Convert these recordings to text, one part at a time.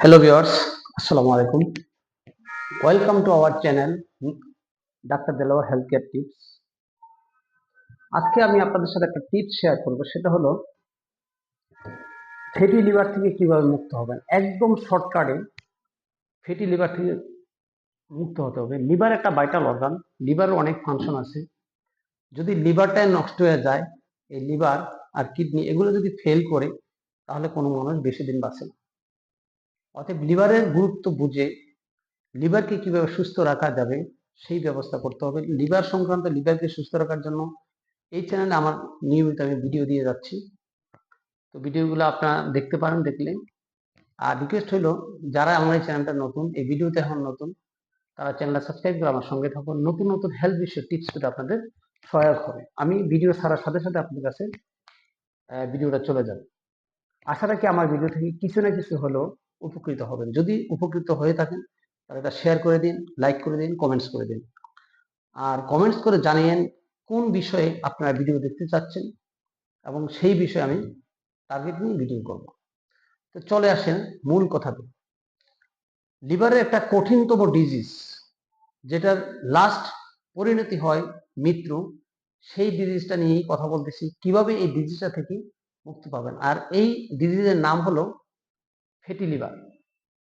Hello viewers আসসালামু আলাইকুম welcome to our channel doctor Delwar health care tips আজকে আমি আপনাদের সাথে একটা টিপস শেয়ার করব, সেটা হলো ফ্যাটি লিভার থেকে কীভাবে মুক্ত হবেন। একদম শর্টকাটে ফ্যাটি লিভার থেকে মুক্ত হতে হবে। লিভার একটা ভাইটাল অর্গান লিভারের অনেক ফাংশন আছে। যদি লিভারটাই নষ্ট হয়ে যায়, এই লিভার আর কিডনি এগুলো যদি ফেল করে, তাহলে কোনো মানুষ বেশি দিন বাঁচে না। অতএব লিভারের গুরুত্ব বুঝে লিভারকে কীভাবে সুস্থ রাখা যাবে সেই ব্যবস্থা করতে হবে। লিভার সংক্রান্ত লিভারকে সুস্থ রাখার জন্য এই চ্যানেলে আমার নিয়মিত আমি ভিডিও দিয়ে যাচ্ছি। তো ভিডিওগুলো আপনারা দেখতে পারেন, দেখলে। আর রিকোয়েস্ট হলো, যারা আমার এই চ্যানেলটা নতুন, এই ভিডিওতে এখন নতুন, তারা চ্যানেলটা সাবস্ক্রাইব করে আমার সঙ্গে থাকুন। নতুন নতুন হেলথ বিষয়ে টিপস পেতে আপনাদের সহায়ক হবে আমি ভিডিও ছাড়ার সাথে সাথে আপনাদের কাছে ভিডিওটা চলে যাবে। আশা রাখি আমার ভিডিও থেকে কিছু না কিছু হলেও উপকৃত হবেন। যদি উপকৃত হয়ে থাকেন, তাহলে এটা শেয়ার করে দিন লাইক করে দিন কমেন্টস করে দিন। আর কমেন্টস করে জানিয়েন কোন বিষয়ে আপনারা ভিডিও দেখতে চাচ্ছেন এবং সেই বিষয়ে আমি টার্গেট নিয়ে ভিডিও করব। তো চলে আসেন মূল কথাতে। লিভারের একটা কঠিনতম ডিজিজ যেটার লাস্ট পরিণতি হয় মৃত্যু, সেই ডিজিজটা নিয়েই কথা বলতেছি। কীভাবে এই ডিজিজটা থেকে মুক্তি পাবেন? আর এই ডিজিজের নাম হলো ফ্যাটি লিভার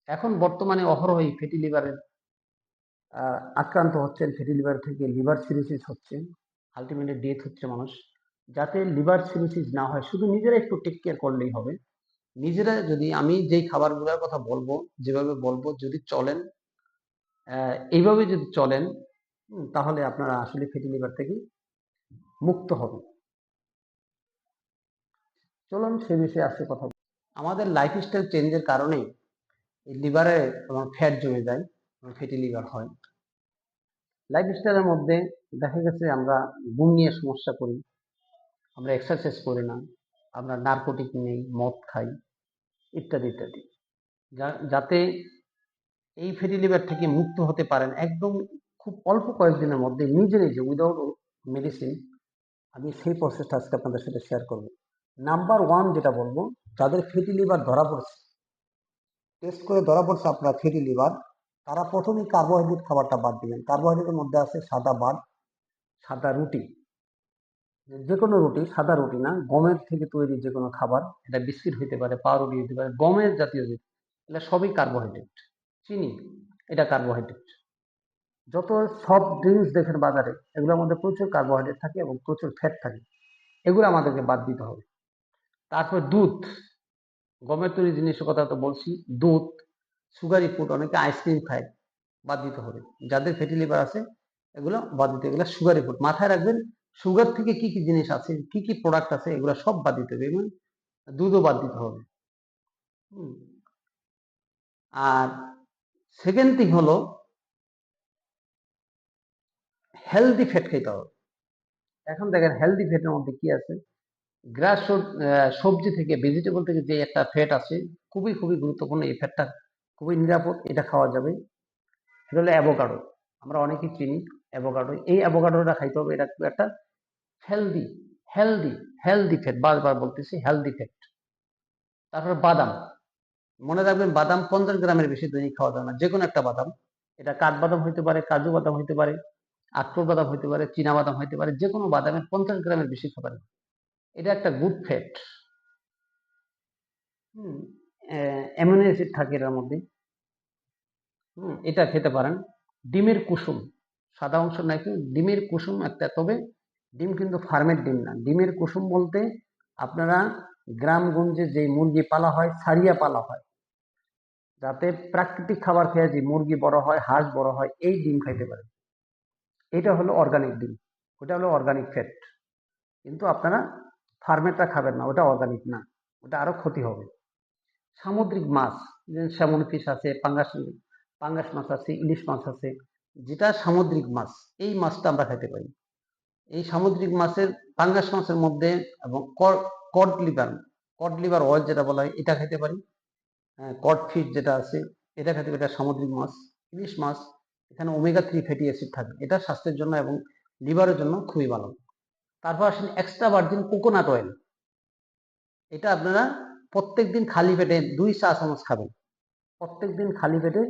এখন বর্তমানে অহরহই ফ্যাটি লিভারের আক্রান্ত হচ্ছেন ফ্যাটি লিভার থেকে লিভার সিরিসিস হচ্ছে আলটিমেটলি ডেথ হচ্ছে মানুষ। যাতে লিভার সিরিসিস না হয়, শুধু নিজেরা একটু টেক কেয়ার করলেই হবে। নিজেরা যদি, আমি যেই খাবারগুলোর কথা বলব, যেভাবে বলব, যদি চলেন এইভাবে যদি চলেন তাহলে আপনারা আসলে ফ্যাটি লিভার থেকে মুক্ত হবেন। চলুন, সে বিষয়ে আজকে কথা। আমাদের লাইফস্টাইল চেঞ্জের কারণে লিভারে এবং ফ্যাট জমে যায় ফ্যাটি লিভার হয়। লাইফস্টাইলের মধ্যে দেখা গেছে আমরা গুম নিয়ে সমস্যা করি, আমরা এক্সারসাইজ করি না, আমরা নার্কোটিক নেই, মদ খাই, ইত্যাদি ইত্যাদি। যাতে এই ফ্যাটি লিভার থেকে মুক্ত হতে পারেন একদম খুব অল্প কয়েকদিনের মধ্যে নিজে নিজে উইদাউট মেডিসিন আমি সেই প্রসেসটা আজকে আপনাদের সাথে শেয়ার করব। নাম্বার ওয়ান যেটা বলব যাদের ফ্যাটি লিভার ধরা পড়ছে টেস্ট করে ধরা পড়ছে আপনার ফ্যাটি লিভার তারা প্রথমেই কার্বোহাইড্রেট খাবারটা বাদ দিবেন। কার্বোহাইড্রেটের মধ্যে আছে সাদা ভাত সাদা রুটি। যে কোনো রুটি, সাদা রুটি না, গমের থেকে তৈরি যে কোনো খাবার, এটা বিস্কিট হইতে পারে, পাউরুটি হইতে পারে, গমের জাতীয় যে এটা সবই কার্বোহাইড্রেট চিনি, এটা কার্বোহাইড্রেট যত সফট ড্রিঙ্কস দেখেন বাজারে, এগুলোর মধ্যে প্রচুর কার্বোহাইড্রেট থাকে এবং প্রচুর ফ্যাট থাকে। এগুলো আমাদেরকে বাদ দিতে হবে। তারপর দুধ। গমের তৈরি জিনিসের কথা তো বলছি, দুধ, সুগারি ফুড, অনেকে আইসক্রিম খায়, বাদ দিতে হবে। যাদের ফ্যাটি লিভার আছে, এগুলো বাদ দিতে এগুলো সুগারি ফুড। মাথায় রাখবেন, সুগার থেকে কি কি জিনিস আছে, কি কি প্রোডাক্ট আছে, এগুলো সব বাদ দিতে হবে। এবং দুধও বাদ দিতে হবে। আর সেকেন্ড থিং হলো হেলদি ফ্যাট খেতে হবে। এখন দেখেন হেলদি ফ্যাটের মধ্যে কি আছে? গ্রাস সবজি থেকে ভেজিটেবল থেকে যে একটা ফ্যাট আছে, খুবই খুবই গুরুত্বপূর্ণ। এই ফ্যাটটা খুবই নিরাপদ, এটা খাওয়া যাবে। সেটা হলো অ্যাভোকাডো আমরা অনেকেই চিনি অ্যাভোকাডো এই অ্যাভোকাডোটা খাইতে হবে, এটা খুব একটা হেলদি হেলদি হেলদি ফ্যাট বারবার বলতেছি হেলদি ফ্যাট তারপরে বাদাম। মনে রাখবেন, বাদাম পঞ্চাশ গ্রামের বেশি দৈনিক খাওয়া যাবে না। যে কোনো একটা বাদাম। এটা কাঠবাদাম হইতে পারে, কাজু বাদাম হইতে পারে, আখরোট বাদাম হইতে পারে, চীনা বাদাম হইতে পারে যে কোনো বাদামের পঞ্চাশ গ্রামের বেশি খাবার। এটা একটা গুড ফ্যাট হুম অ্যামিনো অ্যাসিড থাকে এর মধ্যে। হুম, এটা খেতে পারেন। ডিমের কুসুম, সাদা অংশ নাকি ডিমের কুসুম একটা, তবে ডিম কিন্তু ফার্মের ডিম না। ডিমের কুসুম বলতে আপনারা গ্রামগঞ্জে যে মুরগি পালা হয়, ছাড়িয়া পালা হয়, যাতে প্রাকৃতিক খাবার খেয়ে যে মুরগি বড় হয়, হাঁস বড় হয়, এই ডিম খাইতে পারেন। এটা হলো অর্গানিক ডিম, ওটা হলো অর্গানিক ফ্যাট কিন্তু আপনারা ফার্মেরটা খাবেন না, ওটা অর্গানিক না, ওটা আরও ক্ষতি হবে। সামুদ্রিক মাছ স্যামন ফিশ আছে, পাঙ্গাস পাঙ্গাস মাছ আছে, ইলিশ মাছ আছে, যেটা সামুদ্রিক মাছ, এই মাছটা আমরা খেতে পারি। এই সামুদ্রিক মাছের, পাঙ্গাস মাছের মধ্যে এবং cod liver cod liver oil যেটা বলা হয়, এটা খেতে পারি। কড ফিশ যেটা আছে, এটা খেতে পারি, এটা সামুদ্রিক মাছ, ইলিশ মাছ, এখানে ওমেগা থ্রি ফ্যাটি অ্যাসিড থাকে, এটা স্বাস্থ্যের জন্য এবং লিভারের জন্য খুবই ভালো। তারপর আসেন এক্সট্রা ভার্জিন কোকোনাট অয়েল এটা আপনারা প্রত্যেকদিন খালি পেটে দুই চা চামচ খাবেন। প্রত্যেক দিন খালি পেটে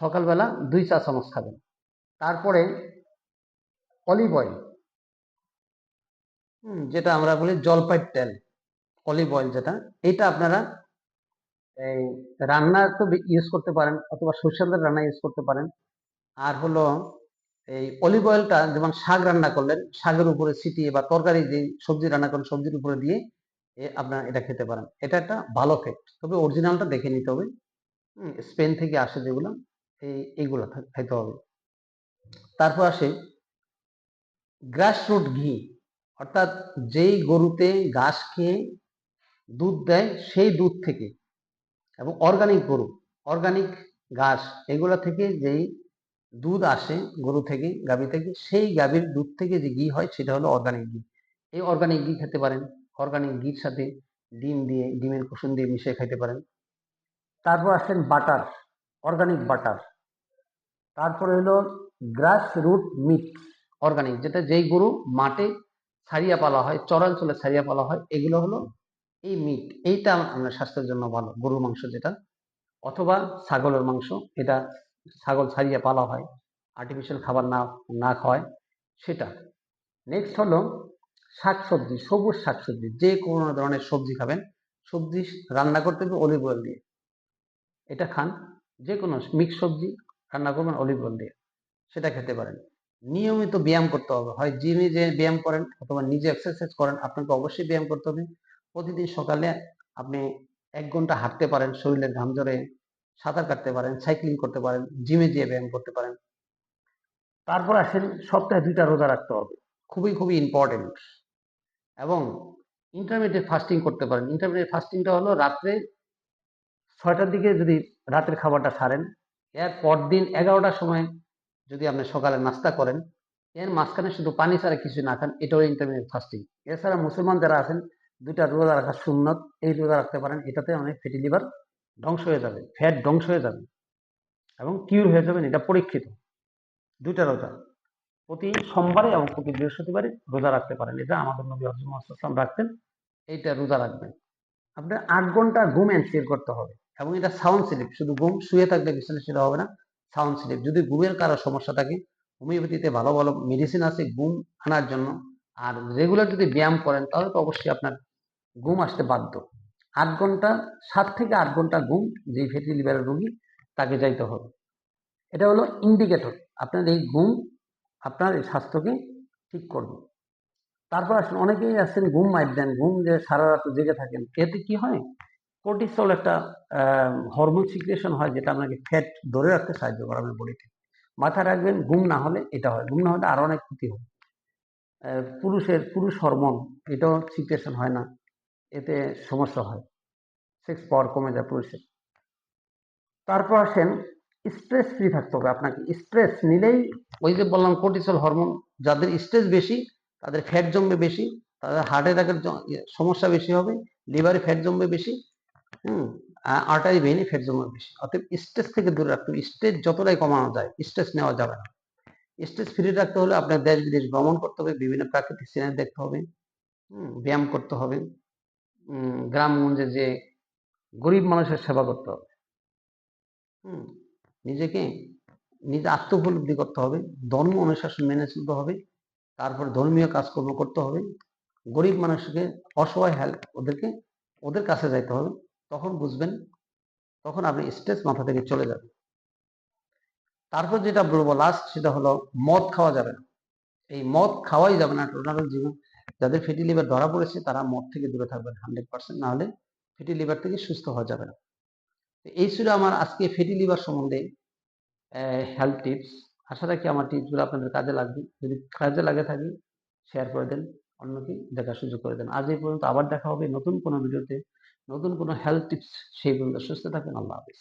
সকালবেলা দুই চা চামচ খাবেন। তারপরে অলিভ অয়েল হুম, যেটা আমরা বলি জলপাইয়ের তেল অলিভ অয়েল যেটা। এটা আপনারা এই রান্না তো ইউজ করতে পারেন অথবা সরষের রান্না ইউজ করতে পারেন। আর হলো এই অলিভ অয়েলটা যেমন শাক রান্না করলেন, শাকের উপরে ছিটিয়ে বা তরকারি যে সবজি রান্না করেন, সবজির উপরে দিয়ে আপনারা এটা খেতে পারেন। এটা একটা ভালো ফেক্ট তবে অরিজিনালটা দেখে নিতে হবে। স্পেন থেকে আসে যেগুলো, এই, এইগুলো খাইতে হবে। তারপর আসে গ্রাসরুট ঘি। অর্থাৎ যেই গরুতে ঘাস খেয়ে দুধ দেয়, সেই দুধ থেকে। এবং অর্গানিক গরু অর্গানিক ঘাস, এগুলো থেকে যেই দুধ আসে গরু থেকে, গাভী থেকে, সেই গাভীর দুধ থেকে যে ঘি হয় সেটা হলো অর্গানিক ঘি। এই অর্গানিক ঘি খেতে পারেন অর্গানিক ঘির সাথে ডিম দিয়ে, ডিমের কুসুম দিয়ে মিশিয়ে খাইতে পারেন। তারপর আসেন বাটার অর্গানিক বাটার। তারপরে হলো গ্রাস রুট মিট অর্গানিক যেটা যেই গরু মাঠে ছাড়িয়া পালা হয়, চরাঞ্চলে ছাড়িয়া পালা হয়, এগুলো হলো এই মিট এইটা আমরা স্বাস্থ্যের জন্য ভালো, গরুর মাংস যেটা, অথবা ছাগলের মাংস, এটা ছাগল ছাড়িয়ে পালা হয় আর্টিফিশিয়াল খাবার না না খাওয়ায়, সেটা। নেক্সট হলো শাকসবজি, সবুজ শাকসবজি, যে কোনো ধরনের সবজি খাবেন, সবজি রান্না করতে হবে অলিভ অয়েল দিয়ে। এটা খান, যে কোনো মিক্স সবজি রান্না করবেন অলিভ অয়েল দিয়ে, সেটা খেতে পারেন। নিয়মিত ব্যায়াম করতে হবে, হয় জিমে যে ব্যায়াম করেন অথবা নিজে এক্সারসাইজ করেন, আপনাকে অবশ্যই ব্যায়াম করতে হবে। প্রতিদিন সকালে আপনি এক ঘণ্টা হাঁটতে পারেন শরীরের ঘাম ঝরে সাঁতার কাটতে পারেন সাইক্লিং করতে পারেন জিমে যেয়ে ব্যায়াম করতে পারেন। তারপর আসেন সপ্তাহে দুইটা রোজা রাখতে হবে। খুবই খুবই ইম্পর্টেন্ট এবং ইন্টারমিডিয়েট ফাস্টিং করতে পারেন। ইন্টারমিডিয়েট ফাস্টিংটা হলো রাত্রে ছয়টার দিকে যদি রাতের খাবারটা সারেন এর পর দিন এগারোটার সময় যদি আপনি সকালে নাস্তা করেন এর মাঝখানে শুধু পানি ছাড়া কিছু না খান এটাও ইন্টারমিডিয়েট ফাস্টিং এছাড়া মুসলমান যারা আছেন দুইটা রোজা রাখা সুন্নত এই রোজা রাখতে পারেন এটাতে অনেক ফ্যাটি লিভার ধ্বংস হয়ে যাবে ফ্যাট ধ্বংস হয়ে যাবে এবং কিউর হয়ে যাবেন, এটা পরীক্ষিত। দুইটা রোজা, প্রতি সোমবারে এবং প্রতি বৃহস্পতিবারে রোজা রাখতে পারেন। এটা আমাদের নবী হজরত রাখতেন, এইটা রোজা রাখবেন। আপনার আট ঘণ্টা ঘুম এনসিওর করতে হবে এবং এটা সাউন্ড স্লিপ শুধু ঘুম শুয়ে থাকলে বিছানা সেটা হবে না সাউন্ড স্লিপ যদি ঘুমের কারও সমস্যা থাকে, হোমিওপ্যাথিতে ভালো ভালো মেডিসিন আছে ঘুম আনার জন্য, আর রেগুলার যদি ব্যায়াম করেন, তাহলে তো অবশ্যই আপনার ঘুম আসতে বাধ্য। আট ঘণ্টা, সাত থেকে আট ঘণ্টা ঘুম যে ফ্যাটি লিভারের রোগী, তাকে যাইতে হবে। এটা হলো ইন্ডিকেটর আপনার এই ঘুম আপনার এই স্বাস্থ্যকে ঠিক করবে। তারপর আসলে অনেকেই আছেন ঘুম মাইট দেন, ঘুম যে সারা রাত জেগে থাকেন, এতে কি হয়? কর্টিসল একটা হরমোন সিক্রেশন হয় যেটা আপনাকে ফ্যাট ধরে রাখতে সাহায্য করে আপনার বডিতে মাথায় রাখবেন, ঘুম না হলে এটা হয়। ঘুম না হলে আরও অনেক ক্ষতি হয়। পুরুষের পুরুষ হরমোন এটাও সিক্রেশন হয় না। এতে সমস্যা হয়। সেক্স পাওয়ার কমে যায় পুরুষের। তারপর আসেন স্ট্রেস ফ্রি থাকতে হবে আপনাকে। স্ট্রেস নিলেই ওই যে বললাম কর্টিসল হরমোন যাদের স্ট্রেস বেশি, তাদের ফ্যাট জমবে বেশি, তাদের হার্ট অ্যাটাকের সমস্যা বেশি হবে লিভারে ফ্যাট জমবে বেশি, হুম আর্টারি ভেনে ফ্যাট জমবে বেশি। অতএব স্ট্রেস থেকে দূরে রাখতে হবে। স্ট্রেস যতটাই কমানো যায় স্ট্রেস নেওয়া যাবে না। স্ট্রেস ফ্রি রাখতে হলে আপনার দেশ বিদেশ ভ্রমণ করতে হবে, বিভিন্ন প্রাকৃতিক সিনারি দেখতে হবে, হুম, ব্যায়াম করতে হবে। গ্রামগঞ্জে যে গরিব মানুষের সেবা করতে হবে। নিজেকে নিজে আত্মোপলব্ধি করতে হবে, ধর্ম অনুশাসন মেনে চলতে হবে, তারপর ধর্মীয় কাজকর্ম করতে হবে। গরিব মানুষকে অসহায় হেল্প ওদেরকে, ওদের কাছে যাইতে হবে, তখন বুঝবেন, তখন আপনি স্ট্রেস মাথা থেকে চলে যাবে তারপর যেটা বলব লাস্ট সেটা হলো মদ খাওয়া যাবে না। এই মদ খাওয়াই যাবে না টোটাল জীবন। যাদের ফ্যাটি লিভার ধরা পড়েছে, তারা মদ থেকে দূরে থাকবেন হান্ড্রেড পার্সেন্ট না হলে ফ্যাটি লিভার থেকে সুস্থ হওয়া যাবে না। এই ছিল আমার আজকে ফ্যাটি লিভার সম্বন্ধে হেলথ টিপস আশা রাখি আমার টিপসগুলো আপনাদের কাজে লাগবে। যদি কাজে লাগে থাকে শেয়ার করে দেন, অন্যকে দেখার সুযোগ করে দেন। আজ এই পর্যন্ত আবার দেখা হবে নতুন কোনো ভিডিওতে নতুন কোনো হেলথ টিপস সেই পর্যন্ত সুস্থ থাকেন, আল্লাহ হাফিজ।